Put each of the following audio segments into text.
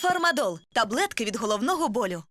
Фармадол таблетки від головного болю.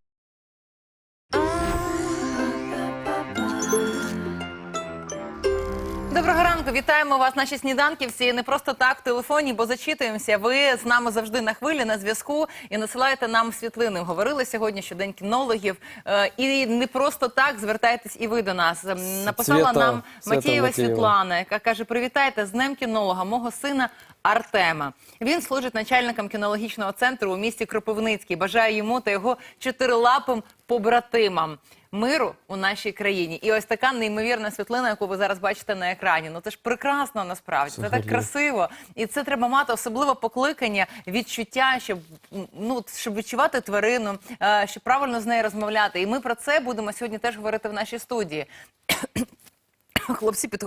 Доброго ранку, вітаємо вас, наші сніданківці. Не просто так в телефоні, бо зачитуємося. Ви з нами завжди на хвилі, на зв'язку і насилаєте нам світлини. Говорили сьогодні, що день кінологів. Е, І не просто так звертайтесь і ви до нас. Ем, Написала Свята, нам Свята Матієва Матієва. Світлана, яка каже: Привітайте з днем кінолога, мого сина. Артема він служить начальником кінологічного центру у місті Кропивницький. Бажаю йому та його чотирилапим побратимам миру у нашій країні. І ось така неймовірна світлина, яку ви зараз бачите на екрані. Ну це ж прекрасно насправді. Це так красиво, і це треба мати особливе покликання, відчуття, щоб ну щоб відчувати тварину, е, щоб правильно з нею розмовляти. І ми про це будемо сьогодні теж говорити в нашій студії. Хлопці під...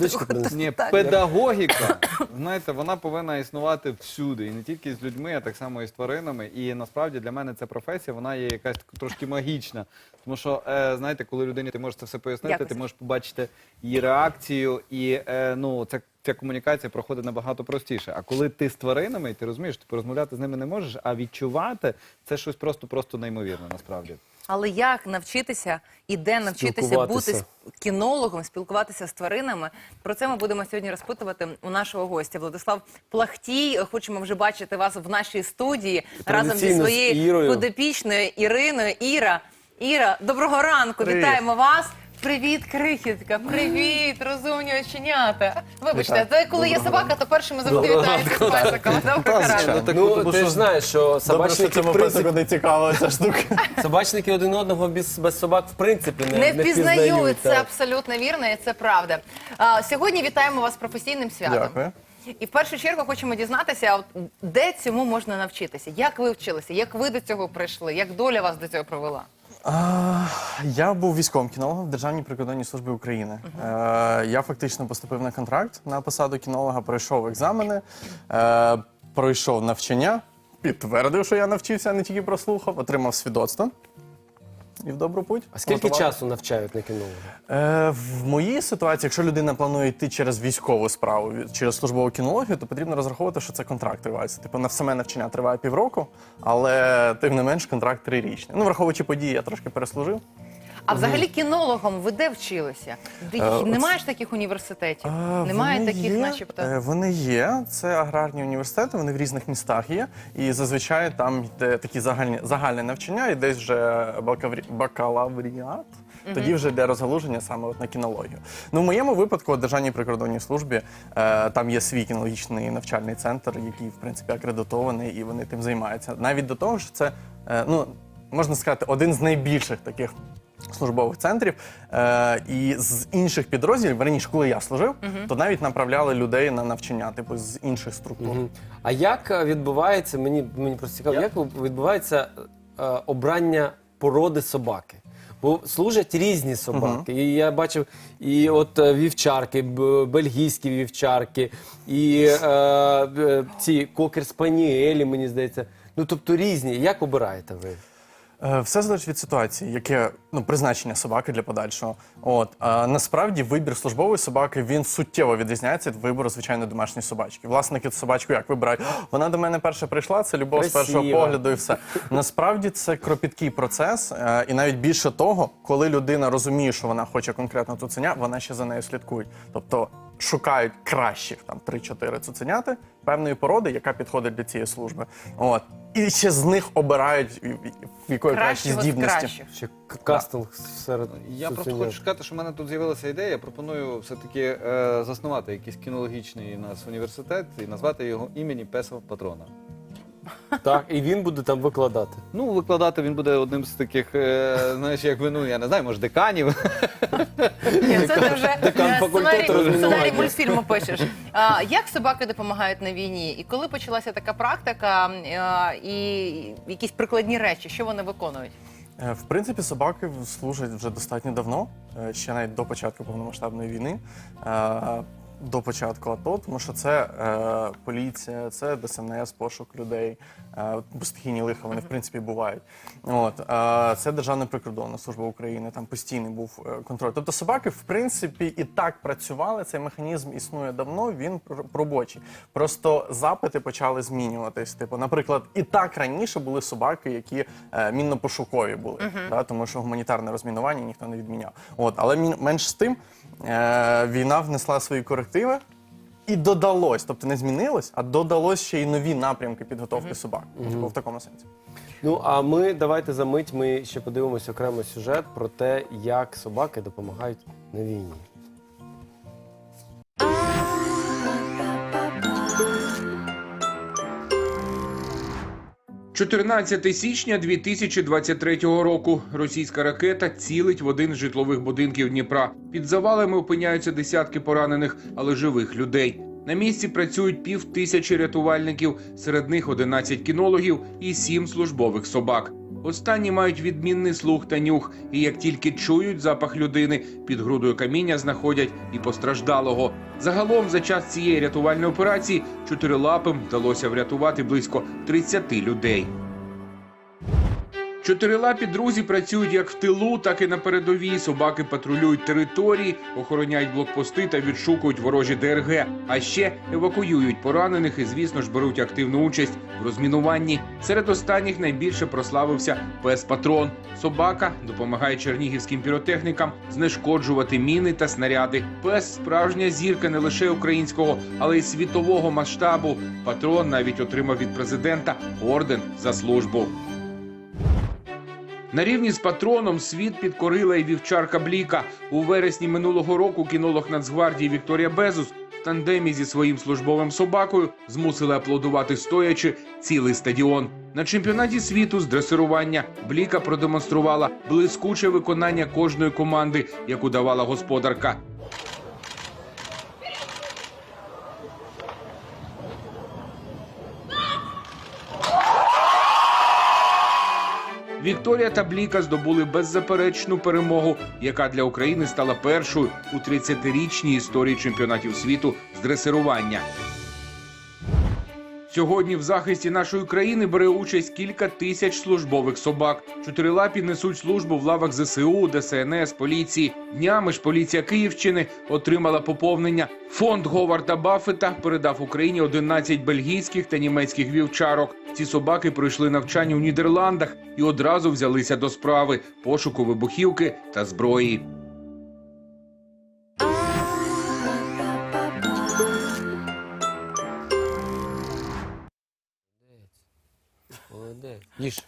Підходять. Ні, педагогіка, знаєте, вона повинна існувати всюди, і не тільки з людьми, а так само і з тваринами. І насправді для мене ця професія, вона є якась трошки магічна. Тому що, е, знаєте, коли людині ти можеш це все пояснити, Якось. ти можеш побачити її реакцію, і е, ну, ця, ця комунікація проходить набагато простіше. А коли ти з тваринами, ти розумієш, ти порозмовляти з ними не можеш, а відчувати це щось просто-просто неймовірне насправді. Але як навчитися і де навчитися бути кінологом, спілкуватися з тваринами? Про це ми будемо сьогодні розпитувати у нашого гостя. Владислав Плахтій. Хочемо вже бачити вас в нашій студії разом зі своєю подопічною Іриною. Іра, Іра, доброго ранку! Вітаємо вас! Привіт, крихітка! Привіт, розумні оченята! Вибачте, це коли є собака, то першими завжди вітаються з песиком. Доброго ранку! так, ну, тому ти що- ж знаєш, що Добре, що собачники, цьому принципі, песику не цікава ця штука. собачники один одного без, без собак в принципі не, Не впізнають, впізнають, це так. абсолютно вірно, і це правда. А, сьогодні вітаємо вас з професійним святом. Дякую. І в першу чергу хочемо дізнатися, от, де цьому можна навчитися, як ви вчилися, як ви до цього прийшли, як доля вас до цього провела. А, я був військовим кінологом в Державній прикордонній службі України. Е, я фактично поступив на контракт на посаду кінолога, пройшов екзамени, е, пройшов навчання, підтвердив, що я навчився, а не тільки прослухав, отримав свідоцтво. І в добру путь. А скільки часу навчають на кінолога? Е, в моїй ситуації, якщо людина планує йти через військову справу, через службову кінологію, то потрібно розраховувати, що це контракт тривається. Типу на саме навчання триває півроку, але тим не менш контракт трирічний. Ну, враховуючи події, я трошки переслужив. А взагалі кінологом ви де вчилися? Де, Е, немає ж таких університетів? А, немає вони таких, є, начебто. е, Вони є. Це аграрні університети, вони в різних містах є. І зазвичай там йде такі загальні, загальне навчання, і десь вже бакаврі, бакалавріат. Тоді вже для розгалуження саме от на кінологію. Ну, в моєму випадку, у Державній прикордонній службі, е, там є свій кінологічний навчальний центр, який, в принципі, акредитований, і вони тим займаються. Навіть до того, що це, е, ну, можна сказати, один з найбільших таких службових центрів. Е, і з інших підрозділів, раніше, коли я служив, то навіть направляли людей на навчання, типу, з інших структур. Мгм. А як е, відбувається, мені, мені просто цікаво, як відбувається е, обрання породи собаки? Бо служать різні собаки. І я бачив і от е, вівчарки, б- бельгійські вівчарки, і е, е, ці кокер спаніелі, мені здається. Ну тобто різні. Як обираєте ви? Е, Все залежить від ситуації, яке ну, призначення собаки для подальшого. От а насправді вибір службової собаки він суттєво відрізняється від вибору звичайної домашньої собачки. Власники собачку як вибирають? Вона до мене перша прийшла, це любов з першого погляду, і все. Насправді це кропіткий процес, е, і навіть більше того, коли людина розуміє, що вона хоче конкретно цуценя, вона ще за нею слідкує. Тобто шукають кращих там 3-4 цуценяти певної породи, яка підходить для цієї служби. От. І ще з них обирають, в- якої кращі здібності. Ще кастел кастинг серед Я просто хочу сказати, що в мене тут з'явилася ідея. Я пропоную все-таки е, заснувати якийсь кінологічний у нас університет і назвати його імені Песова Патрона. Так, і він буде там викладати. Ну, викладати він буде одним з таких, е, знаєш, як ви, ну, я не знаю, може, деканів. Ні, це ти вже Декан е, факультету сценарій, розмінування. сценарій мультфільму пишеш. А, як собаки допомагають на війні? І коли почалася така практика е, і якісь прикладні речі, що вони виконують? Е, В принципі, собаки служать вже достатньо давно, е, ще навіть до початку повномасштабної війни. Е, до початку АТО, тому що це е, поліція, це ДСНС, пошук людей, е, стихійні лиха, вони в принципі бувають. От е, це Державна прикордонна служба України, там постійний був е, контроль. Тобто собаки, в принципі, і так працювали. Цей механізм існує давно. Він робочий. Просто запити почали змінюватись. Типу, наприклад, і так раніше були собаки, які е, мінно-пошукові були, да, тому що гуманітарне розмінування ніхто не відміняв. От, але мін- менш з тим, е, війна внесла свої корективи. І додалось, тобто не змінилось, а додалось ще й нові напрямки підготовки собак. Типу, в такому сенсі. Ну а ми давайте за мить ми ще подивимося окремо сюжет про те, як собаки допомагають на війні. 14 січня 2023 року російська ракета цілить в один з житлових будинків Дніпра. Під завалами опиняються десятки поранених, але живих людей. На місці працюють пів тисячі рятувальників, серед них 11 кінологів і 7 службових собак. Останні мають відмінний слух та нюх, і як тільки чують запах людини, під грудою каміння знаходять і постраждалого. Загалом за час цієї рятувальної операції чотирилапим вдалося врятувати близько 30 людей. Чотирилапі друзі працюють як в тилу, так і на передовій. Собаки патрулюють території, охороняють блокпости та відшукують ворожі ДРГ. А ще евакуюють поранених і, звісно ж, беруть активну участь в розмінуванні. Серед останніх найбільше прославився пес Патрон. Собака допомагає чернігівським піротехнікам знешкоджувати міни та снаряди. Пес справжня зірка не лише українського, але й світового масштабу. Патрон навіть отримав від президента орден за службу. На рівні з патроном світ підкорила і вівчарка Бліка. У вересні минулого року кінолог Нацгвардії Вікторія Безус в тандемі зі своїм службовим собакою змусили аплодувати стоячи цілий стадіон. На чемпіонаті світу з дресирування Бліка продемонструвала блискуче виконання кожної команди, яку давала господарка. Вікторія та Бліка здобули беззаперечну перемогу, яка для України стала першою у 30-річній історії чемпіонатів світу з дресирування. Сьогодні в захисті нашої країни бере участь кілька тисяч службових собак. Чотирилапі несуть службу в лавах ЗСУ, ДСНС, поліції. Днями ж поліція Київщини отримала поповнення. Фонд Говарда Баффета передав Україні 11 бельгійських та німецьких вівчарок. Ці собаки пройшли навчання у Нідерландах і одразу взялися до справи пошуку вибухівки та зброї. Молодець. Їж.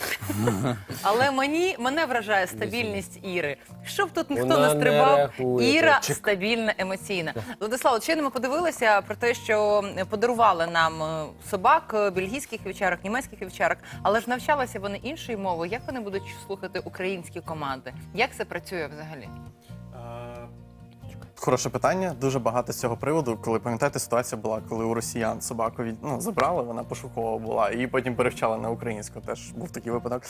Але мені мене вражає стабільність Іри. Щоб тут ніхто Вона не не стрибав, реагує, Іра чик. стабільна, емоційна. Владислав, чи щойно ми подивилися про те, що подарували нам е, собак, е, бельгійських вівчарок, німецьких вівчарок, але ж навчалися вони іншою мовою. Як вони будуть слухати українські команди? Як це працює взагалі? Хороше питання. Дуже багато з цього приводу. Коли пам'ятаєте, ситуація була, коли у росіян собаку від ну, забрали, вона пошукова була, і потім перевчали на українську. Теж був такий випадок.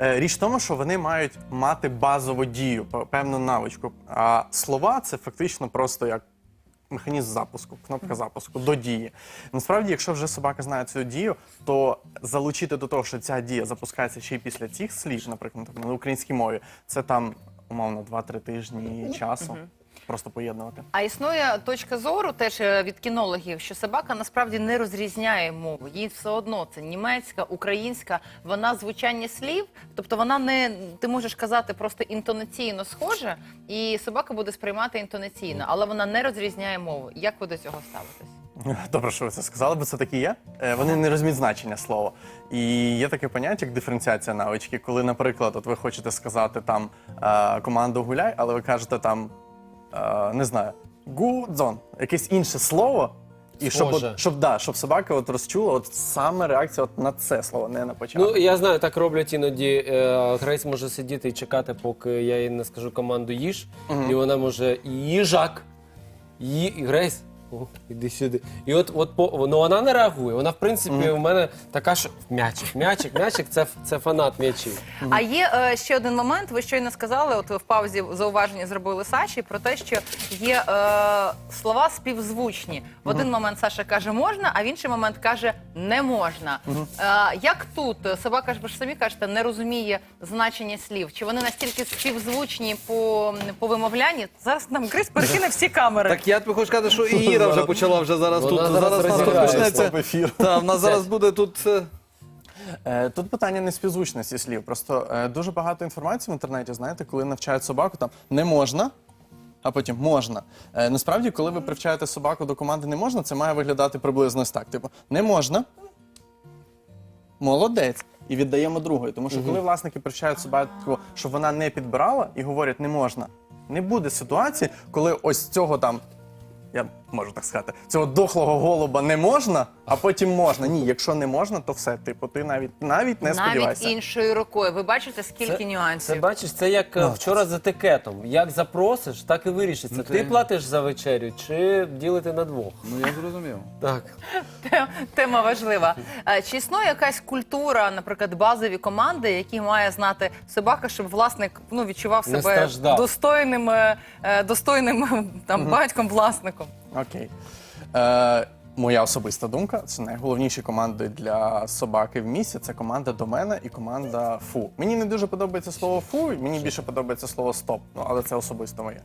Е, річ в тому, що вони мають мати базову дію, певну навичку. А слова це фактично просто як. Механізм запуску, кнопка запуску до дії. Насправді, якщо вже собака знає цю дію, то залучити до того, що ця дія запускається ще й після цих слів, наприклад, на українській мові, це там умовно 2-3 тижні часу. Просто поєднувати. А існує точка зору теж е, від кінологів, що собака насправді не розрізняє мову. Їй все одно це німецька, українська, вона звучання слів, тобто вона не ти можеш казати просто інтонаційно схоже, і собака буде сприймати інтонаційно, але вона не розрізняє мову. Як ви до цього ставитесь? Добре, що ви це сказали, бо це так і є. Е, Вони не розуміють значення слова. І є таке поняття, як диференціація навички, коли, наприклад, от ви хочете сказати там е, команду гуляй, але ви кажете там, е, не знаю, гудзон, якесь інше слово. І щоб, Схоже. от, щоб, да, щоб собака от розчула от саме реакція от на це слово, не на початок. Ну я знаю, так роблять іноді. Е, Грейс може сидіти і чекати, поки я їй не скажу команду їж, і вона може їжак. Ї... Грейс, О, іди сюди. І от, от по, ну, вона не реагує. Вона, в принципі, у мене така, що м'ячик, м'ячик, м'ячик це, це фанат м'ячів. А є е, ще один момент. Ви щойно сказали, от ви в паузі зауваження зробили Саші про те, що є е, слова співзвучні. В один момент Саша каже можна, а в інший момент каже не можна. Е, як тут собака ж ви ж самі кажете, не розуміє значення слів? Чи вони настільки співзвучні по, по вимовлянні? Зараз нам Крис перекине всі камери. Так я тобі хочу сказати, що і Іра вже почала вже зараз Вона тут. зараз Зараз нас тут почнеться. в ефір. Та, в нас зараз буде тут. е, Е, Тут питання не співзвучності слів. Просто е, дуже багато інформації в інтернеті, знаєте, коли навчають собаку, там не можна. А потім можна. Е, насправді, коли ви привчаєте собаку до команди не можна, це має виглядати приблизно ось так. Типу, не можна. Молодець. І віддаємо другої. Тому що коли власники привчають собаку, щоб вона не підбирала і говорять не можна, не буде ситуації, коли ось цього там. Я можу так сказати, цього дохлого голуба не можна, а потім можна. Ні, якщо не можна, то все. Типу, ти навіть навіть не Навіть сподівайся. іншою рукою. Ви бачите, скільки нюансів. Це бачиш, це як е, вчора з етикетом. Як запросиш, так і вирішиться. ти платиш за вечерю чи ділити на двох. Ну я зрозумів. Так. Тем- Тема важлива. Е, Чи існує якась культура, наприклад, базові команди, які має знати собака, щоб власник ну відчував Не себе страждав. достойним, е, е, достойним е, там батьком, власником? Окей. Е, моя особиста думка це найголовніші команди для собаки в місті. Це команда до мене і команда фу. Мені не дуже подобається слово фу, мені більше подобається слово стоп. Ну але це особисто моє.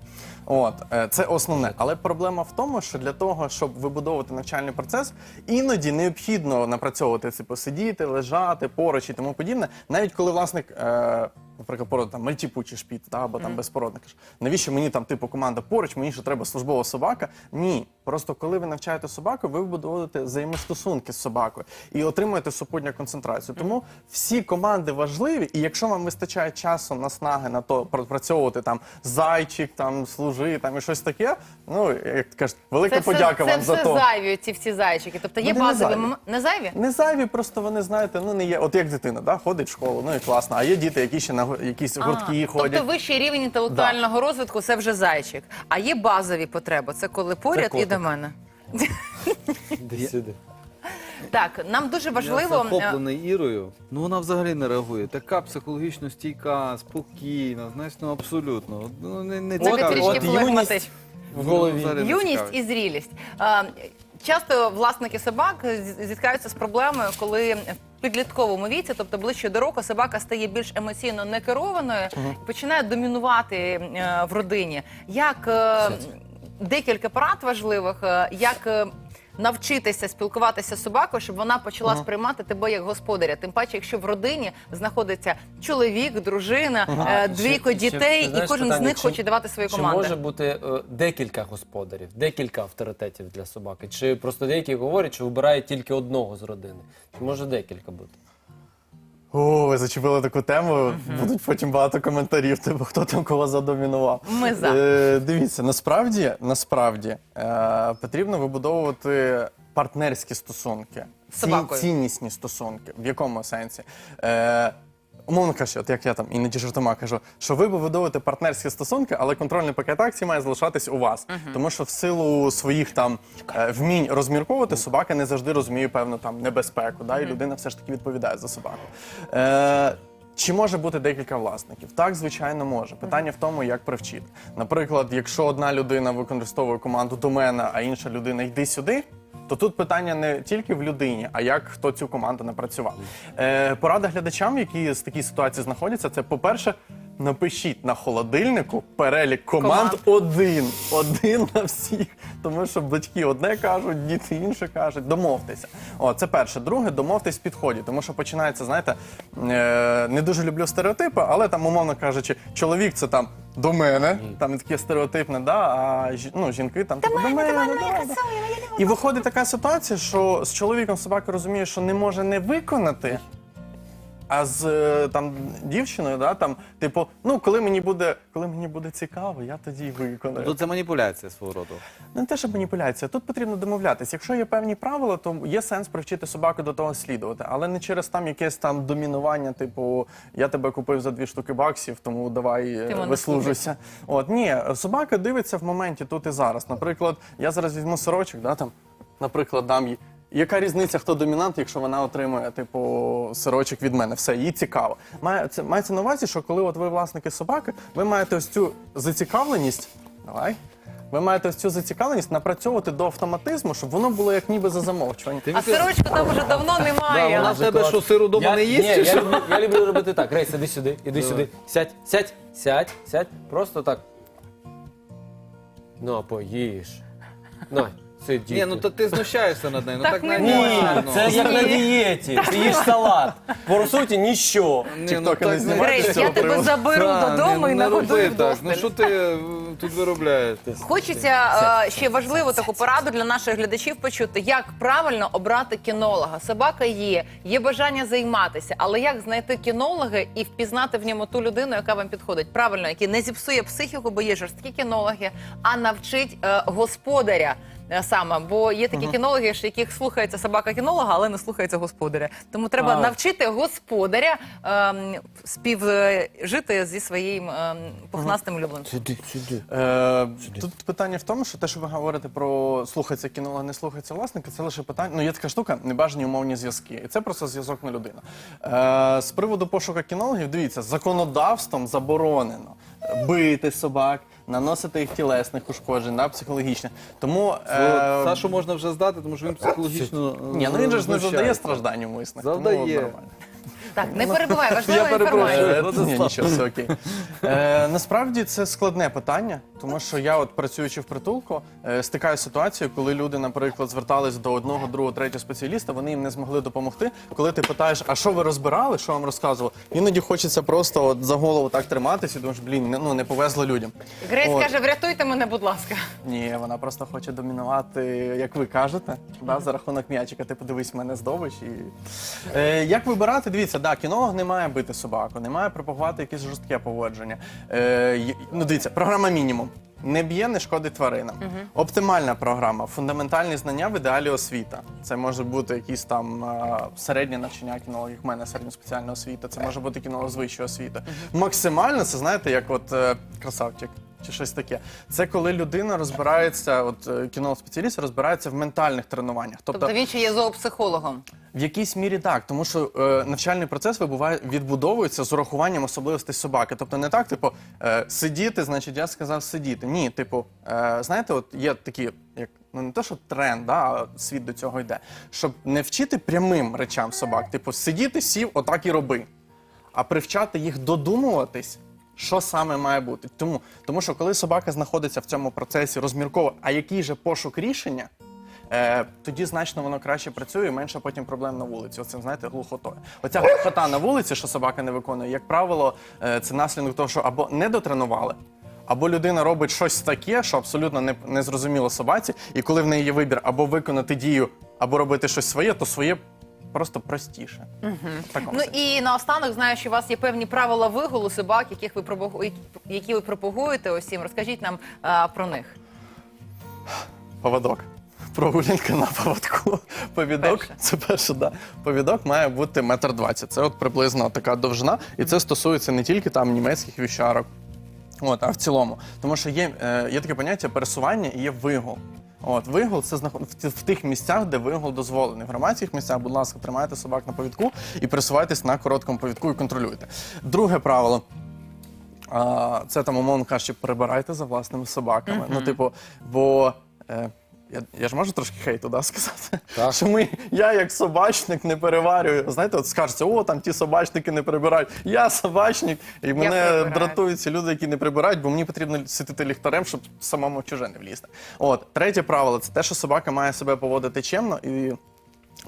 От е, це основне. Але проблема в тому, що для того, щоб вибудовувати навчальний процес, іноді необхідно напрацьовувати це посидіти, лежати поруч і тому подібне. Навіть коли власник. Е, Наприклад, пород там мальтіпучий шпіт, та, або там безпородник. Каже, Навіщо мені там типу команда поруч, мені що треба службова собака? Ні. Просто коли ви навчаєте собаку, ви будуєте взаємостосунки з собакою і отримуєте супутню концентрацію. Тому всі команди важливі, і якщо вам вистачає часу наснаги на то пропрацьовувати там зайчик, там служи, там і щось таке. Ну як кажуть, велика подяка все, вам це за все то. зайві, ці всі зайчики. Тобто є Вони не базові зайві. мом- не зайві? Не зайві, просто вони знаєте, ну не є. От як дитина, да, ходить в школу, ну і класно. А є діти, які ще на якісь гуртки А, ходять. Тобто вищий рівень інтелектуального розвитку це вже зайчик. А є базові потреби. Це коли поряд і до мене. Десь сюди. Так, нам дуже Я важливо. е, захоплений Ірою. Ну вона взагалі не реагує. Така психологічно стійка, спокійна, знаєш, ну абсолютно. Ну не, не цікавить. трішки от флегматично. в голові. Взагалі не Юність цікавить. і зрілість. Е, Часто власники собак з- зіткаються з проблемою, коли підлітковому віці, тобто ближче до року, собака стає більш емоційно некерованою і починає домінувати е, в родині. Як е, декілька парад важливих, е, як навчитися спілкуватися з собакою, щоб вона почала сприймати тебе як господаря. Тим паче, якщо в родині знаходиться чоловік, дружина, е, двійко Чи- дітей, ти і знаєш, кожен з питання, них чи- хоче давати свої Чи команди. може бути е, декілька господарів, декілька авторитетів для собаки? Чи просто деякі говорять, що вибирають тільки одного з родини? Чи може декілька бути? О, ви зачепили таку тему. Будуть потім багато коментарів, типу, хто там кого задомінував. Ми за. Е, дивіться, насправді, насправді е, потрібно вибудовувати партнерські стосунки, Ці- собакою. ціннісні стосунки. В якому сенсі? Е, Умовно кажучи, от як я там іноді жартома кажу, що ви вибудовуєте партнерські стосунки, але контрольний пакет акцій має залишатись у вас. Тому що в силу своїх там е, вмінь розмірковувати собака не завжди розуміє певну там небезпеку. Да, і людина все ж таки відповідає за собаку. Е, чи може бути декілька власників? Так, звичайно, може. Питання в тому, як привчити. Наприклад, якщо одна людина використовує команду до мене, а інша людина йди сюди. То тут питання не тільки в людині, а як хто цю команду напрацював. Е, порада глядачам, які з такій ситуації знаходяться, це по-перше, напишіть на холодильнику перелік команд, Команд. один. Один на всіх. Тому що батьки одне кажуть, діти інше кажуть. Домовтеся. О, це перше. Друге, домовтесь в підході. Тому що починається, знаєте, е, не дуже люблю стереотипи, але там, умовно кажучи, чоловік це там до мене, там таке стереотипне, да, а ну, жінки там типу, до мене. да, да. І виходить така ситуація, що з чоловіком собака розуміє, що не може не виконати. А з е, там дівчиною, да, там, типу, ну коли мені буде, коли мені буде цікаво, я тоді виконую. Тут це маніпуляція свого роду. Ну, Не те, що маніпуляція. Тут потрібно домовлятися. Якщо є певні правила, то є сенс привчити собаку до того слідувати, але не через там якесь там домінування, типу я тебе купив за дві штуки баксів, тому давай е, Ти мене вислужуйся. От ні, собака дивиться в моменті тут і зараз. Наприклад, я зараз візьму сорочок, да там, наприклад, дам їй. Яка різниця, хто домінант, якщо вона отримує типу сирочок від мене? Все, їй цікаво. Має це мається на увазі, що коли от ви власники собаки, ви маєте ось цю зацікавленість. Давай. Ви маєте ось цю зацікавленість напрацьовувати до автоматизму, щоб воно було як ніби за замовчуванням. А сирочку там вже давно немає. вона в тебе що сиру дома не їсть? чи я, що? люблю, я люблю робити так. Рейс, іди сюди, іди сюди. Сядь, сядь, сядь, сядь. Просто так. Ну, поїж. На, сиді. Ні, ну то ти знущаєшся над нею. Ну Так так не навіть Ні, можна, ну. це як на дієті. Ти їш салат. По суті, ніщо. Ні, ну Тіктоки не так Грейс, з цього я тебе приводу. заберу Фран, додому не- і не нагодую роби так. вдосталь. Ну що ти е, тут виробляєш? Хочеться е, ще важливу таку пораду для наших глядачів почути, як правильно обрати кінолога. Собака є, є бажання займатися, але як знайти кінолога і впізнати в ньому ту людину, яка вам підходить? Правильно, який не зіпсує психіку, бо є жорсткі кінологи, а навчить е, господаря. Е, Саме, бо є такі кінологи, ж, яких слухається собака кінолога, але не слухається господаря. Тому треба А. навчити господаря ем, співжити зі своїм ем, пухнастим улюбленцем. Сюди, сюди. Е, тут питання в тому, що те, що ви говорите про слухається кінолога, не слухається власника, це лише питання. Ну, є така штука, небажані умовні зв'язки. І це просто зв'язок на людину. Е, з приводу пошуку кінологів, дивіться, законодавством заборонено бити собак, наносити їх тілесних ушкоджень, да, психологічних. Тому е, Сашу можна вже здати, тому що він психологічно. ні, ну він же ж не знущається. завдає страждань умисних. тому нормально. Так, не перебувай, важлива Я перепрошую. інформація. Е, Ні, нічого, все окей. Е, насправді це складне питання, тому що я, от працюючи в притулку, е, стикаю з ситуацією, коли люди, наприклад, звертались до одного, другого, третього спеціаліста, вони їм не змогли допомогти. Коли ти питаєш, а що ви розбирали, що вам розказували, іноді хочеться просто от за голову так триматися, і думаєш, блін, не- ну не повезло людям. Грейс От. каже, врятуйте мене, будь ласка. Ні, вона просто хоче домінувати, як ви кажете, да, за рахунок м'ячика. Ти подивись, мене здобич. І... Е, як вибирати? Дивіться, да, кінолог не має бити собаку, не має пропагувати якесь жорстке поводження. Е, ну, дивіться, програма мінімум. Не б'є, не шкодить тваринам. Оптимальна програма, фундаментальні знання в ідеалі освіта. Це може бути якісь там е, середнє навчання кінологів, в мене середньоспеціальна освіта, це може бути кінолог з вищої освіти. Максимально це знаєте, як от е, красавчик чи щось таке. Це коли людина розбирається, от е, кінолог-спеціаліст розбирається в ментальних тренуваннях. Тобто, Тобто він ще є зоопсихологом. в якійсь мірі так, тому що е, навчальний процес вибуває, відбудовується з урахуванням особливостей собаки. Тобто не так, типу, е, сидіти, значить, я сказав сидіти. Ні, типу, е, знаєте, от є такі, як ну не то, що тренд, да, а світ до цього йде, щоб не вчити прямим речам собак, типу, сидіти, сів, отак і роби, а привчати їх додумуватись. Що саме має бути? Тому, тому що коли собака знаходиться в цьому процесі розмірково, а який же пошук рішення, е, тоді значно воно краще працює і менше потім проблем на вулиці. Оце, знаєте, глухотою. Оця глухота на вулиці, що собака не виконує, як правило, е, це наслідок того, що або не дотренували, або людина робить щось таке, що абсолютно не, не зрозуміло собаці, і коли в неї є вибір або виконати дію, або робити щось своє, то своє просто простіше. Такому Ну і наостанок знаю, що у вас є певні правила вигулу собак, яких ви пропагу- які ви пропагуєте усім. Розкажіть нам а, про них. Поводок. Прогулянка на поводку. Повідок, Перше. це перше, да. Повідок має бути метр двадцять. Це от приблизно така довжина, і це стосується не тільки там німецьких вівчарок, от, а в цілому. Тому що є, е, є таке поняття пересування і є вигул. От, вигул це знаход... в, тих місцях, де вигул дозволений. В громадських місцях, будь ласка, тримайте собак на повідку і пересувайтесь на короткому повідку і контролюйте. Друге правило. Це там, умовно кажучи, прибирайте за власними собаками. Ну, типу, бо. Е, я, я ж можу трошки хейту да, сказати? Так. Що ми, я як собачник не переварюю. Знаєте, от скажеться, о, там ті собачники не прибирають. Я собачник, і мене прибираю. дратують ці люди, які не прибирають, бо мені потрібно сидіти ліхтарем, щоб самому в чуже не влізти. От, третє правило це те, що собака має себе поводити чемно і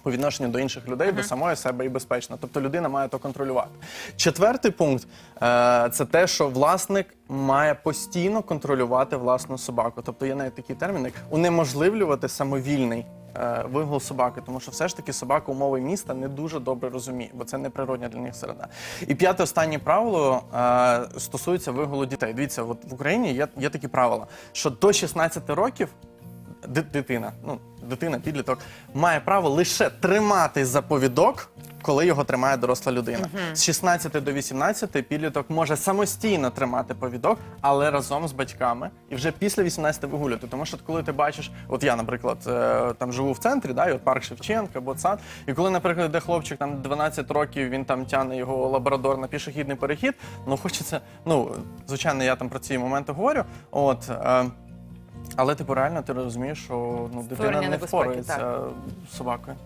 по відношенню до інших людей, до самої себе і безпечно. Тобто людина має то контролювати. Четвертий пункт е, це те, що власник має постійно контролювати власну собаку. Тобто є навіть такий термін, як унеможливлювати самовільний е, вигул собаки, тому що все ж таки собака умови міста не дуже добре розуміє, бо це неприродня для них середа. І п'яте останнє правило е, стосується вигулу дітей. Дивіться, от в Україні є, є такі правила, що до 16 років дитина, ну дитина, підліток, має право лише тримати за повідок, коли його тримає доросла людина. З 16 до 18 підліток може самостійно тримати повідок, але разом з батьками, і вже після 18 вигулювати. Тому що коли ти бачиш, от я, наприклад, е, там живу в центрі, да, і от парк Шевченка, або сад, і коли, наприклад, йде хлопчик там 12 років, він там тягне його лабрадор на пішохідний перехід, ну хочеться, ну звичайно, я там про ці моменти говорю. От. Е, але типу реально ти розумієш, що ну, дитина Створення не небезпеки, впорається з собакою.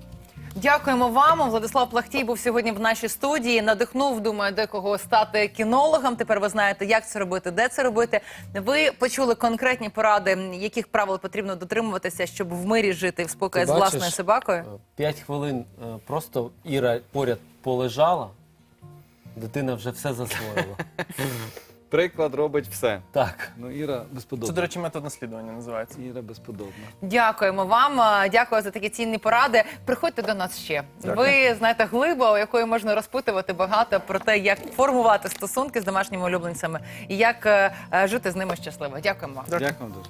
Дякуємо вам. Владислав Плахтій був сьогодні в нашій студії. Надихнув, думаю, декого стати кінологом. Тепер ви знаєте, як це робити, де це робити. Ви почули конкретні поради, яких правил потрібно дотримуватися, щоб в мирі жити в спокої з власною собакою. Е, П'ять хвилин е, просто Іра поряд полежала, дитина вже все засвоїла. Приклад робить все. Так. Ну, Іра Це, безподобна. до речі, метод наслідування називається. Іра безподобна. Дякуємо вам. а, Дякую за такі цінні поради. Приходьте до нас ще. Ви знаєте глиба, у якої можна розпитувати багато про те, як формувати стосунки з домашніми улюбленцями і як е, е, жити з ними щасливо. Дякуємо вам. Дякую дуже.